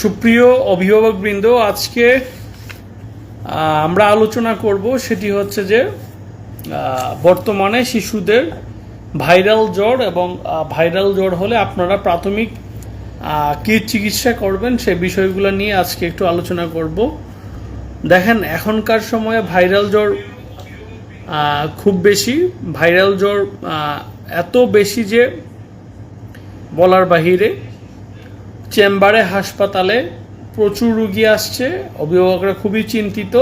সুপ্রিয় অভিভাবকবৃন্দ, আজকে আমরা আলোচনা করব সেটি হচ্ছে যে বর্তমানে শিশুদের ভাইরাল জ্বর এবং ভাইরাল জ্বর হলে আপনারা প্রাথমিক কী চিকিৎসা করবেন সে বিষয়গুলো নিয়ে আজকে একটু আলোচনা করব। দেখেন, এখনকার সময়ে ভাইরাল জ্বর খুব বেশি। ভাইরাল জ্বর এত বেশি যে বলার বাহিরে চেম্বারে হাসপাতালে প্রচুর রুগী আসছে, অভিভাবকরা খুবই চিন্তিত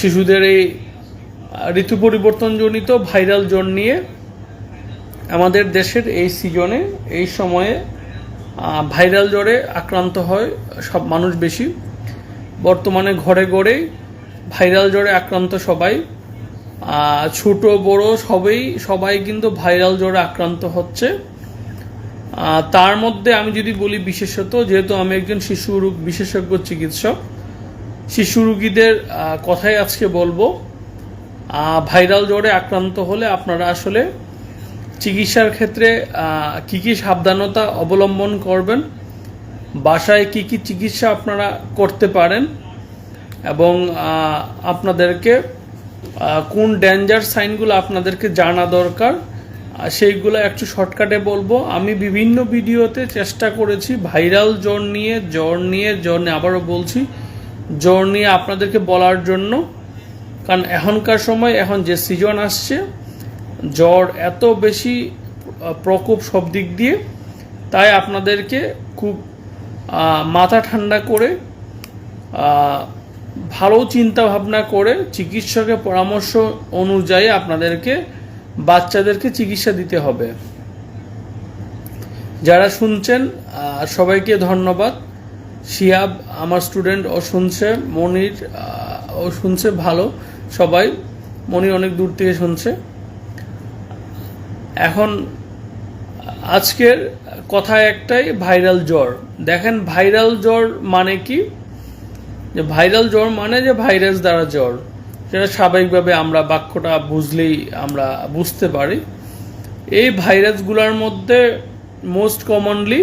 শিশুদের এই ঋতু পরিবর্তনজনিত ভাইরাল জ্বর নিয়ে আমাদের দেশের এই সিজনে, এই সময়ে ভাইরাল জ্বরে আক্রান্ত হয় সব মানুষ বেশি। বর্তমানে ঘরে ঘরে ভাইরাল জ্বরে আক্রান্ত সবাই ছোট, বড় সবাই সবাই কিন্তু ভাইরাল জ্বরে আক্রান্ত হচ্ছে। তার মধ্যে আমি যদি বলি বিশেষত, যেহেতু আমি একজন শিশু রোগ বিশেষজ্ঞ চিকিৎসক, শিশু রোগীদের কথাই আজকে বলব ভাইরাল জ্বরে আক্রান্ত হলে আপনারা আসলে চিকিৎসার ক্ষেত্রে কি কি সাবধানতা অবলম্বন করবেন, বাসায় কি কি চিকিৎসা আপনারা করতে পারেন, এবং আপনাদেরকে কোন ডেঞ্জার সাইনগুলো আপনাদেরকে জানা দরকার সেইগুলো একটু শর্টকাটে বলব। আমি বিভিন্ন ভিডিওতে চেষ্টা করেছি ভাইরাল জ্বর নিয়ে জ্বর নিয়ে জ্বর নিয়ে আবারও বলছি জ্বর নিয়ে আপনাদেরকে বলার জন্য। কারণ এখনকার সময়, এখন যে সিজন আসছে, জ্বর এত বেশি প্রকোপ সব দিক দিয়ে। তাই আপনাদেরকে খুব মাথা ঠান্ডা করে ভালো চিন্তা ভাবনা করে চিকিৎসকের পরামর্শ অনুযায়ী আপনাদেরকে বাচ্চাদেরকে চিকিৎসা দিতে হবে। যারা শুনছেন সবাইকে ধন্যবাদ। শিয়াব আমার স্টুডেন্ট ও শুনছে, মনির ও শুনছে ভালো, সবাই। মনির অনেক দূর থেকে শুনছে। এখন আজকের কথা একটাই, ভাইরাল জ্বর। দেখেন, ভাইরাল জ্বর মানে কি? যে ভাইরাল জ্বর মানে যে ভাইরাস দ্বারা জ্বর। সেটা স্বাভাবিকভাবে আমরা বাক্যটা বুঝলেই আমরা বুঝতে পারি। এই ভাইরাসগুলোর মধ্যে মোস্ট কমনলি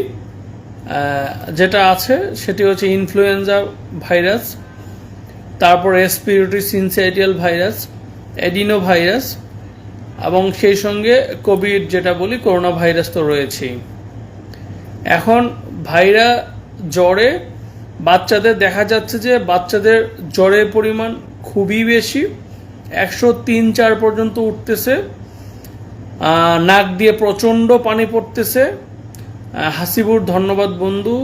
যেটা আছে, সেটি হচ্ছে ইনফ্লুয়েঞ্জা ভাইরাস তারপর respiratory syncytial virus adeno virus এবং সেই সঙ্গে কোভিড যেটা বলি করোনা ভাইরাস তো রয়েছেই। এখন ভাইরা জ্বরে বাচ্চাদের দেখা যাচ্ছে যে বাচ্চাদের জ্বরের পরিমাণ খুবই বেশি। একশো তিন চার পর্যন্ত উঠতেছে। নাক দিয়ে প্রচণ্ড পানি পড়তেছে। হাসিবুর ধন্যবাদ বন্ধু।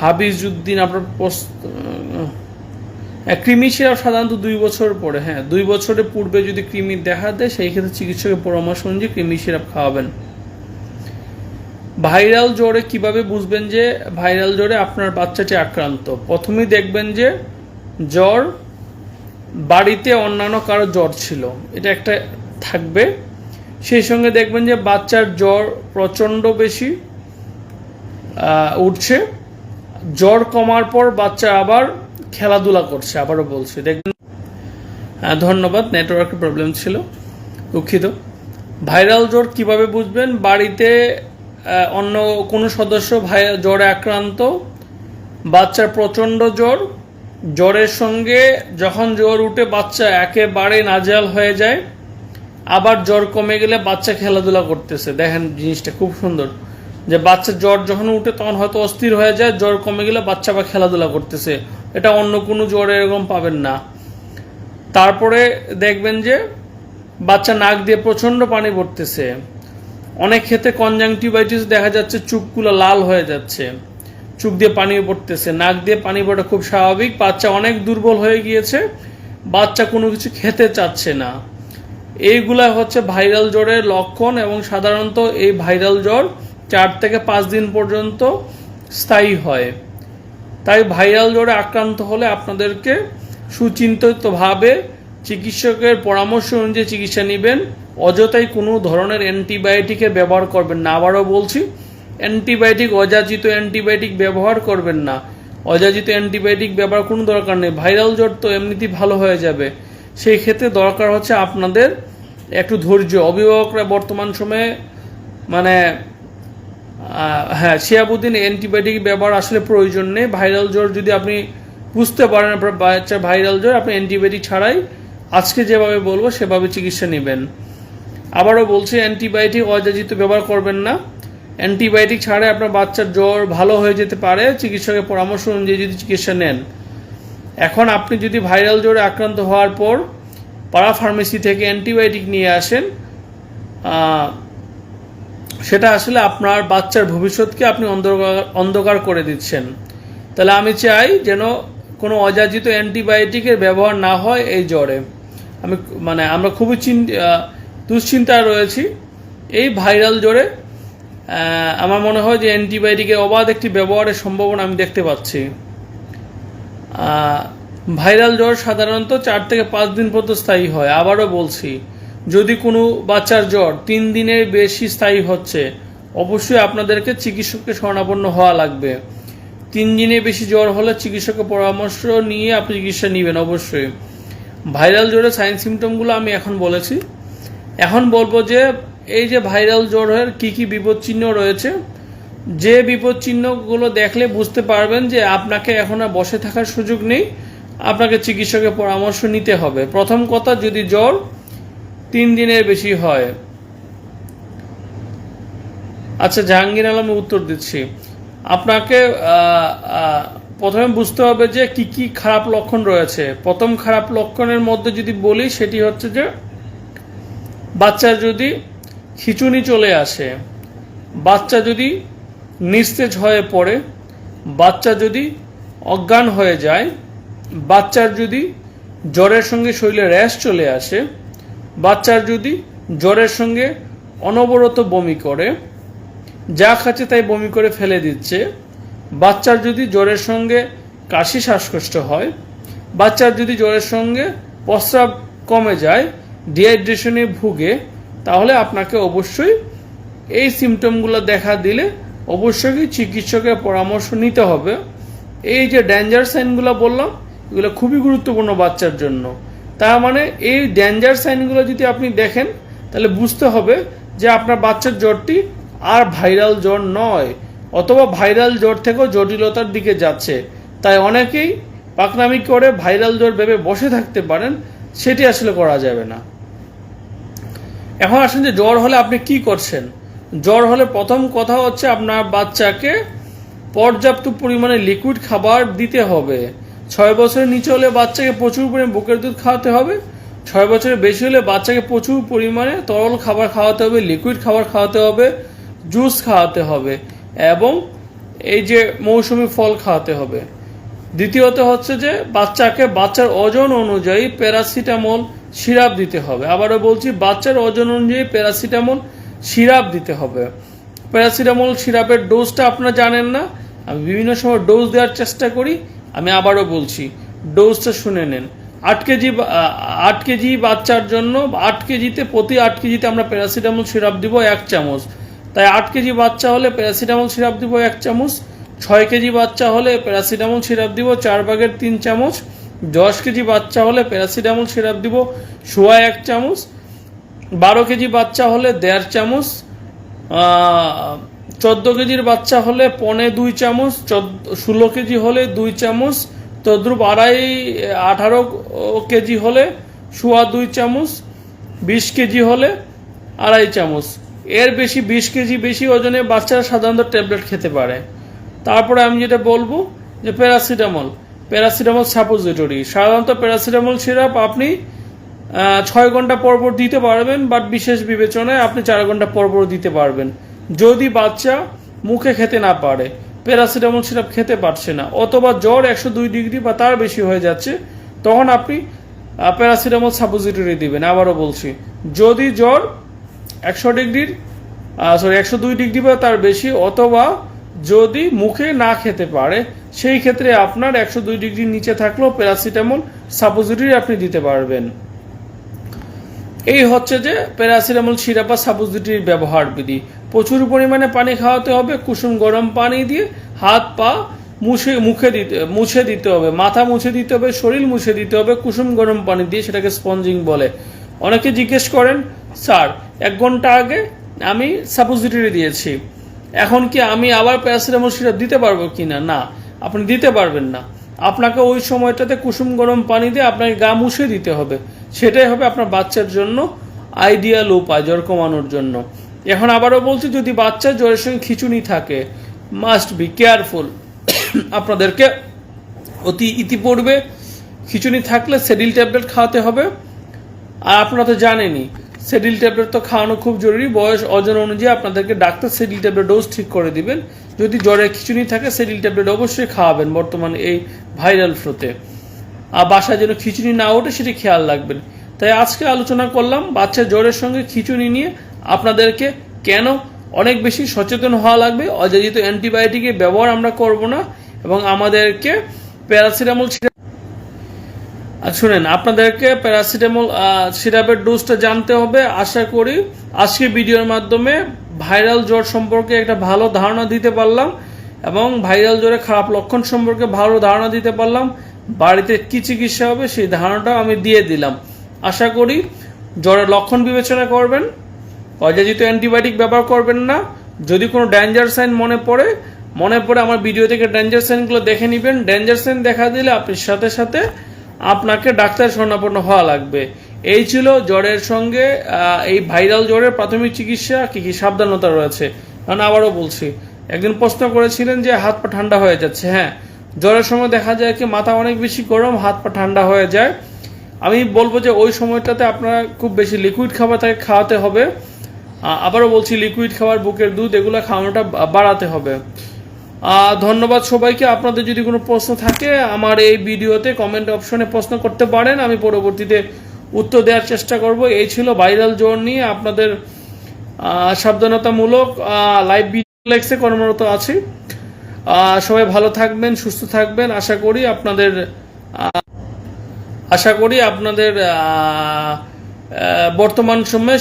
হাবিজউদ্দিন আপনার কৃমি সিরাপ সাধারণত দুই বছর পরে হ্যাঁ দুই বছরের পূর্বে যদি কৃমি দেখা দেয়, সেই ক্ষেত্রে চিকিৎসকের পরামর্শ অনুযায়ী কৃমি সিরাপ খাওয়াবেন। ভাইরাল জ্বরে কীভাবে বুঝবেন যে ভাইরাল জ্বরে আপনার বাচ্চাটি আক্রান্ত? প্রথমেই দেখবেন যে জ্বর বাড়িতে অন্যান্য কারও জ্বর ছিল। এটা একটা থাকবে। সেই সঙ্গে দেখবেন যে বাচ্চার জ্বর প্রচণ্ড বেশি উঠছে। জ্বর কমার পর বাচ্চা আবার খেলাধুলা করছে, আবারও বলছে। দেখবেন ধন্যবাদ, নেটওয়ার্কের প্রবলেম ছিল, দুঃখিত। ভাইরাল জ্বর কীভাবে বুঝবেন? বাড়িতে অন্য কোনো সদস্য ভাই, জ্বরে আক্রান্ত, বাচ্চার প্রচণ্ড জ্বর, জ্বরের সঙ্গে যখন জ্বর উঠে বাচ্চা একেবারে নাজেহাল হয়ে যায়, আবার জ্বর কমে গেলে বাচ্চা খেলাধুলা করতেছে। দেখেন জিনিসটা খুব সুন্দর। যে বাচ্চা জ্বর যখন উঠে তখন হয়তো অস্থির হয়ে যায়, জ্বর কমে গেলে বাচ্চা আবার খেলাধুলা করতেছে। এটা অন্য কোনো জ্বরে এরকম পাবেন না। তারপরে দেখবেন যে বাচ্চা নাক দিয়ে প্রচণ্ড পানি পড়তেছে। অনেক ক্ষেত্রে কনজাংটিভাইটিস দেখা যাচ্ছে চুকগুলো লাল হয়ে যাচ্ছে। চুক দিয়ে পানি পড়তেছে, নাক দিয়ে পানি পড়া খুব স্বাভাবিক। বাচ্চা অনেক দুর্বল হয়ে গিয়েছে, বাচ্চা কোনো কিছু খেতে চাচ্ছে না। এইগুলা হচ্ছে ভাইরাল জ্বরের লক্ষণ এবং সাধারণত এই ভাইরাল জ্বর চার থেকে পাঁচ দিন পর্যন্ত স্থায়ী হয়। তাই ভাইরাল জ্বরে আক্রান্ত হলে আপনাদেরকে সুচিন্তিতভাবে চিকিৎসকের পরামর্শ অনুযায়ী চিকিৎসা নেবেন। অযথাই কোনো ধরনের অ্যান্টিবায়োটিকের ব্যবহার করবেন না। আবারও বলছি, অ্যান্টিবায়োটিক, অযাচিত অ্যান্টিবায়োটিক ব্যবহার করবেন না। অযাচিত অ্যান্টিবায়োটিক ব্যবহার কোনো দরকার নেই। ভাইরাল জ্বর তো এমনিতেই ভালো হয়ে যাবে। সেই ক্ষেত্রে দরকার হচ্ছে আপনাদের একটু ধৈর্য। অভিভাবকরা বর্তমান সময়ে মানে হ্যাঁ শিয়াবুদ্দিন অ্যান্টিবায়োটিক ব্যবহার আসলে প্রয়োজন নেই। ভাইরাল জ্বর যদি আপনি বুঝতে পারেন, আপনার বাচ্চার ভাইরাল জ্বর, আপনি অ্যান্টিবায়োটিক ছাড়াই আজকে যেভাবে বলব, সেভাবে চিকিৎসা নেবেন। আবারও বলছি অ্যান্টিবায়োটিক অযাচিত ব্যবহার করবেন না। অ্যান্টিবায়োটিক ছাড়াই আপনার বাচ্চার জ্বর ভালো হয়ে যেতে পারে চিকিৎসকের পরামর্শ অনুযায়ী যদি চিকিৎসা নেন। এখন আপনি যদি ভাইরাল জ্বরে আক্রান্ত হওয়ার পর পাড়া ফার্মেসি থেকে অ্যান্টিবায়োটিক নিয়ে আসেন সেটা আসলে আপনার বাচ্চার ভবিষ্যৎকে আপনি অন্ধকার অন্ধকার করে দিচ্ছেন। তাহলে আমি চাই যেন কোনো অযাচিত অ্যান্টিবায়োটিকের ব্যবহার না হয় এই জ্বরে। আমি মানে আমরা খুবই চিন আহ, দুশ্চিন্তায় রয়েছি। এই ভাইরাল জ্বরে আমার মনে হয় যে অ্যান্টিবায়োটিকের অবাধ একটি ব্যবহারের সম্ভাবনা আমি দেখতে পাচ্ছি। ভাইরাল জ্বর সাধারণত চার থেকে পাঁচ দিন পর্যন্ত স্থায়ী হয়। আবারও বলছি, যদি কোনো বাচ্চার জ্বর তিন দিনের বেশি স্থায়ী হচ্ছে, অবশ্যই আপনাদেরকে চিকিৎসককে শরণাপন্ন হওয়া লাগবে। তিন দিনের বেশি জ্বর হলে চিকিৎসকের পরামর্শ নিয়ে আপনি চিকিৎসা নেবেন অবশ্যই। ভাইরাল জ্বরের সাইন সিমটমগুলো আমি এখন বলেছি। এখন বলব যে এই যে ভাইরাল জ্বরের কি কি বিপদ চিহ্ন রয়েছে, যে বিপদ চিহ্নগুলো দেখলে বুঝতে পারবেন যে আপনাকে এখন আর বসে থাকার সুযোগ নেই, আপনাকে চিকিৎসকের পরামর্শ নিতে হবে। প্রথম কথা, যদি জ্বর তিন দিনের বেশি হয়। আচ্ছা জাহাঙ্গীর আলমে উত্তর দিচ্ছি। আপনাকে প্রথমে বুঝতে হবে যে কি কি খারাপ লক্ষণ রয়েছে। প্রথম খারাপ লক্ষণের মধ্যে যদি বলি, সেটি হচ্ছে যে বাচ্চার যদি খিচুনি চলে আসে, বাচ্চা যদি নিস্তেজ হয়ে পড়ে, বাচ্চা যদি অজ্ঞান হয়ে যায়, বাচ্চার যদি জ্বরের সঙ্গে শরীরে র্যাশ চলে আসে, বাচ্চার যদি জ্বরের সঙ্গে অনবরত বমি করে, যা খাচ্ছে তাই বমি করে ফেলে দিচ্ছে, বাচ্চার যদি জ্বরের সঙ্গে কাশি শ্বাসকষ্ট হয়, বাচ্চার যদি জ্বরের সঙ্গে প্রস্রাব কমে যায় ডিহাইড্রেশনে ভুগে, তাহলে আপনাকে অবশ্যই এই সিমটমগুলো দেখা দিলে অবশ্যই চিকিৎসকের পরামর্শ নিতে হবে। এই যে ড্যাঞ্জার সাইনগুলো বললাম, এগুলো খুবই গুরুত্বপূর্ণ বাচ্চার জন্য। তার মানে এই ড্যাঞ্জার সাইনগুলো যদি আপনি দেখেন, তাহলে বুঝতে হবে যে আপনার বাচ্চার জ্বরটি আর ভাইরাল জ্বর নয়, অথবা ভাইরাল জ্বর থেকেও জটিলতার দিকে যাচ্ছে। তাই অনেকেই পাকনামি করে ভাইরাল জ্বর ভেবে বসে থাকতে পারেন, সেটি আসলে করা যাবে না। এখন আসেন যে জ্বর হলে আপনি কি করছেন? জ্বর হলে প্রথম কথা হচ্ছে আপনার বাচ্চাকে পর্যাপ্ত পরিমাণে লিকুইড খাবার দিতে হবে। ছয় বছরের নিচে হলে বাচ্চাকে প্রচুর পরিমাণে বুকের দুধ খাওয়াতে হবে। ছয় বছরের বেশি হলে বাচ্চাকে প্রচুর পরিমাণে তরল খাবার খাওয়াতে হবে লিকুইড খাবার খাওয়াতে হবে জুস খাওয়াতে হবে এবং এই যে মৌসুমি ফল খাওয়াতে হবে। দ্বিতীয়ত হচ্ছে যে বাচ্চাকে, বাচ্চার ওজন অনুযায়ী প্যারাসিটামল সিরাপ দিতে হবে। আবারও বলছি, বাচ্চার ওজন অনুযায়ী প্যারাসিটামল সিরাপ দিতে হবে। প্যারাসিটামল সিরাপের ডোজটা আপনারা জানেন না, আমি বিভিন্ন সময় ডোজ দেওয়ার চেষ্টা করি, আমি আবারও বলছি, ডোজটা শুনে নেন। আট কেজি আট কেজি বাচ্চার জন্য, আট কেজিতে, প্রতি আট কেজিতে আমরা প্যারাসিটামল সিরাপ দিব এক চামচ। তাই আট কেজি বাচ্চা হলে প্যারাসিটামল সিরাপ দিব এক চামচ ছয় কেজি বাচ্চা হলে প্যারাসিটামল সিরাপ দিব, চার ভাগের তিন চামচ। দশ কেজি বাচ্চা হলে প্যারাসিটামল সিরাপ দিব, সোয়া এক চামচ। বারো কেজি বাচ্চা হলে দেড় চামচ। চোদ্দ কেজির বাচ্চা হলে পনে দুই চামচ ষোলো কেজি হলে দুই চামচ। তদ্রুপ আড়াই, আঠারো কেজি হলে সোয়া দুই চামচ। বিশ কেজি হলে আড়াই চামচ। এর বেশি, বিশ কেজি বেশি ওজনে বাচ্চারা সাধারণত ট্যাবলেট খেতে পারে। তারপরে আমি যেটা বলব যে প্যারাসিটামল প্যারাসিটামল সাপোজিটরি। সাধারণত প্যারাসিটামল সিরাপ আপনি ছয় ঘণ্টা পর পর দিতে পারবেন বাট বিশেষ বিবেচনায় আপনি চার ঘণ্টা পর পর দিতে পারবেন। যদি বাচ্চা মুখে খেতে না পারে, প্যারাসিটামল সিরাপ খেতে পারছে না, অথবা জ্বর একশো দুই ডিগ্রি বা তার বেশি হয়ে যাচ্ছে, তখন আপনি প্যারাসিটামল সাপোজিটরি দিবেন। আবারও বলছি, যদি জ্বর একশো ডিগ্রির সরি একশো দুই ডিগ্রি বা তার বেশি, অথবা যদি মুখে না খেতে পারে, সেই ক্ষেত্রে আপনার একশো দুই ডিগ্রির নিচে থাকলেও প্যারাসিটামল সাপোজিটরি আপনি দিতে পারবেন। এই হচ্ছে যে প্যারাসিটামল সিরাপ বা সাপোজিটরির ব্যবহার বিধি। প্রচুর পরিমাণে পানি খাওয়াতে হবে, কুসুম গরম পানি দিয়ে হাত পা মুছে, মুখে দিতে, মুছে দিতে হবে, মাথা মুছে দিতে হবে, শরীর মুছে দিতে হবে, কুসুম গরম পানি দিয়ে সেটাকে স্পঞ্জিং বলে। অনেকে জিজ্ঞেস করেন, স্যার, এক ঘণ্টা আগে আমি সাপোজিটরি দিয়েছি। এখন কি আমি আবার প্যারাসিটামল সিরাপ দিতে পারব কি না না আপনি দিতে পারবেন না। আপনাকে ওই সময়টাতে কুসুম গরম পানি দিয়ে আপনাকে গা মুছে দিতে হবে। সেটাই হবে আপনার বাচ্চার জন্য আইডিয়াল উপায়, জ্বর কমানোর জন্য। এখন আবারও বলছি, যদি বাচ্চার জ্বরের সঙ্গে খিচুনি থাকে মাস্ট বি কেয়ারফুল আপনাদেরকে অতি ইতিপূর্বে খিচুনি থাকলে সেডিল ট্যাবলেট খাওয়াতে হবে। আর আপনারা তো জানেনই সেডিল ট্যাবলেট তো খাওয়ানো খুব জরুরি। বয়স অজন অনুযায়ী আপনাদেরকে ডাক্তার সেডিল ট্যাবলেট ডোজ ঠিক করে দিবেন। যদি জ্বরের খিচুনি থাকে সেডিল ট্যাবলেট অবশ্যই খাওয়াবেন বর্তমানে এই ভাইরাল ফ্লোতে। আর বাসায় যেন খিচুনি না ওঠে, সেটি খেয়াল রাখবেন। তাই আজকে আলোচনা করলাম বাচ্চা জ্বরের সঙ্গে খিচুনি নিয়ে। আপনাদেরকে কেন অনেক বেশি সচেতন হওয়া লাগবে? অযাচিত অ্যান্টিবায়োটিকের ব্যবহার আমরা করব না। এবং আমাদেরকে প্যারাসিটামল শুনেন, আপনাদেরকে প্যারাসিটামল সিরাপের ডোজটা জানতে হবে। আশা করি আজকে ভিডিওর মাধ্যমে ভাইরাল জ্বর সম্পর্কে একটা ভালো ধারণা দিতে পারলাম এবং ভাইরাল জ্বরে খারাপ লক্ষণ সম্পর্কে ভালো ধারণা দিতে পারলাম। বাড়িতে কি চিকিৎসা হবে সেই ধারণাটাও আমি দিয়ে দিলাম। আশা করি জ্বরের লক্ষণ বিবেচনা করবেন। অযাচিত অ্যান্টিবায়োটিক ব্যবহার করবেন না। যদি কোনো ড্যাঞ্জার সাইন মনে পড়ে মনে পড়ে আমার ভিডিও থেকে ড্যাঞ্জার সাইনগুলো দেখে নেবেন। ড্যাঞ্জার সাইন দেখা দিলে আপনি সাথে সাথে আপনাকে ডাক্তার শরণাপন্ন হওয়া লাগবে। এই ছিল জ্বরের সঙ্গে এই ভাইরাল জ্বরের প্রাথমিক চিকিৎসা, কি কি সাবধানতা রয়েছে। কারণ আবারও বলছি, একদিন প্রশ্ন করেছিলেন যে হাত পা ঠান্ডা হয়ে যাচ্ছে। হ্যাঁ জ্বরের সময় দেখা যায় কি মাথা অনেক বেশি গরম, হাত পা ঠান্ডা হয়ে যায়। আমি বলব যে ওই সময়টাতে আপনারা খুব বেশি লিকুইড খাবার তাকে খাওয়াতে হবে। আবারও বলছি লিকুইড খাবার, বুকের দুধ, এগুলো খাওয়ানোটা বাড়াতে হবে। ধন্যবাদ সবাইকে। আপনাদের যদি কোনো প্রশ্ন থাকে, আমার এই ভিডিওতে কমেন্ট অপশনে প্রশ্ন করতে পারেন। আমি পরবর্তীতে উত্তর দেওয়ার চেষ্টা করব। এই ছিল ভাইরাল জ্বর নিয়ে আপনাদের সাবধানতামূলক লাইভ ভিডিও কর্মরত আছি। সবাই ভালো থাকবেন, সুস্থ থাকবেন। আশা করি আপনাদের আশা করি আপনাদের বর্তমান সময়ে